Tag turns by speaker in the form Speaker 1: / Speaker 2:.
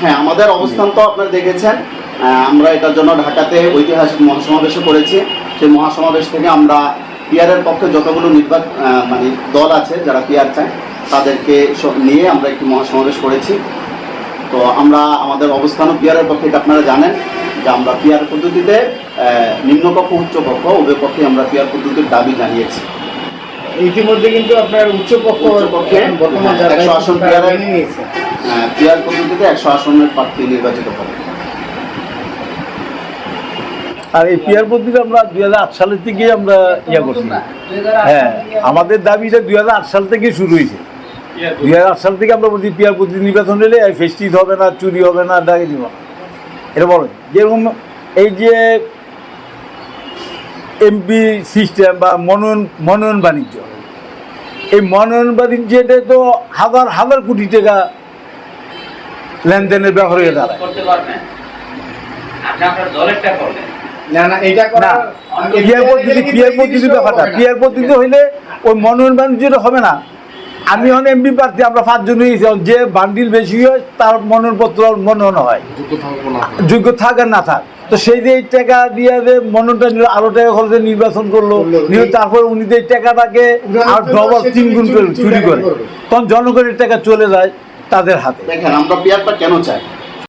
Speaker 1: হ্যাঁ আমাদের অবস্থান তো আপনারা দেখেছেন। আমরা এটার জন্য ঢাকাতে ঐতিহাসিক মহাসমাবেশও করেছি। সেই মহাসমাবেশ থেকে আমরা পিয়ারের পক্ষে যতগুলো নির্বাচন মানে দল আছে যারা পিয়ার চায় তাদেরকে সব নিয়ে আমরা একটি মহাসমাবেশ করেছি। তো আমরা আমাদের অবস্থানও পিয়ারের পক্ষে এটা আপনারা জানেন যে আমরা পিয়ার পদ্ধতিতে আহ, নিম্নকক্ষ উচ্চকক্ষ উভয় পক্ষে আমরা পিয়ার পদ্ধতির দাবি জানিয়েছি।
Speaker 2: ইতিমধ্যে কিন্তু আপনার উচ্চপক্ষ পক্ষে বর্তমান
Speaker 1: হ্যাঁ, একশো আসন
Speaker 2: নিয়েছে।
Speaker 1: পিয়ার পদ্ধতিতে একশো আসনের প্রার্থী নির্বাচিত হবে।
Speaker 3: আর এই পিয়ার পদ্ধতি আমরা দুই হাজার আট সালের থেকেই আমরা ইয়া করছি। হ্যাঁ আমাদের দাবিটা দুই হাজার আট সাল থেকে শুরু হয়েছে। দুই হাজার আট সাল থেকে আমরা বলছি পিয়ার পদ্ধতি নির্বাচন হলে ফেস্টিজ হবে না, চুরি হবে না ডাকে দিব না। এটা বলো যেরকম এই যে এমপি সিস্টেম বা মনোনয়ন মনোনয়ন বাণিজ্য, এই মনোনয়ন বাণিজ্যটা তো হাজার হাজার কোটি টাকা লেনদেনের ব্যাপার হয়ে দাঁড়ায়
Speaker 2: না না এটা করা
Speaker 3: পিয়ার পদ্ধতি পিয়ার পদ্ধতি ব্যাপারটা। পিয়ার পদ্ধতি হইলে ওই মনোনয়ন বাণিজ্যটা হবে না। আমি এখন এমপি প্রার্থী আমরা পাঁচজন হয়েছি যে বান্ডিল বেশি হয় তার মনোনয়নপত্র মনোনয়ন হয়। যোগ্য থাক আর না থাক। তো সেই যে এই টাকা দিয়ে যে মনোনয়নটা নিল আরও টাকা খরচে নির্বাচন করল। নিয়ে তারপর উনি যে এই টাকাটাকে আর ডবল তিন গুণ
Speaker 2: চুরি
Speaker 3: করে। তখন জনগণের টাকা চলে যায়। তাদের হাতে।
Speaker 1: দেখেন আমরা পেয়ারটা কেন চাই?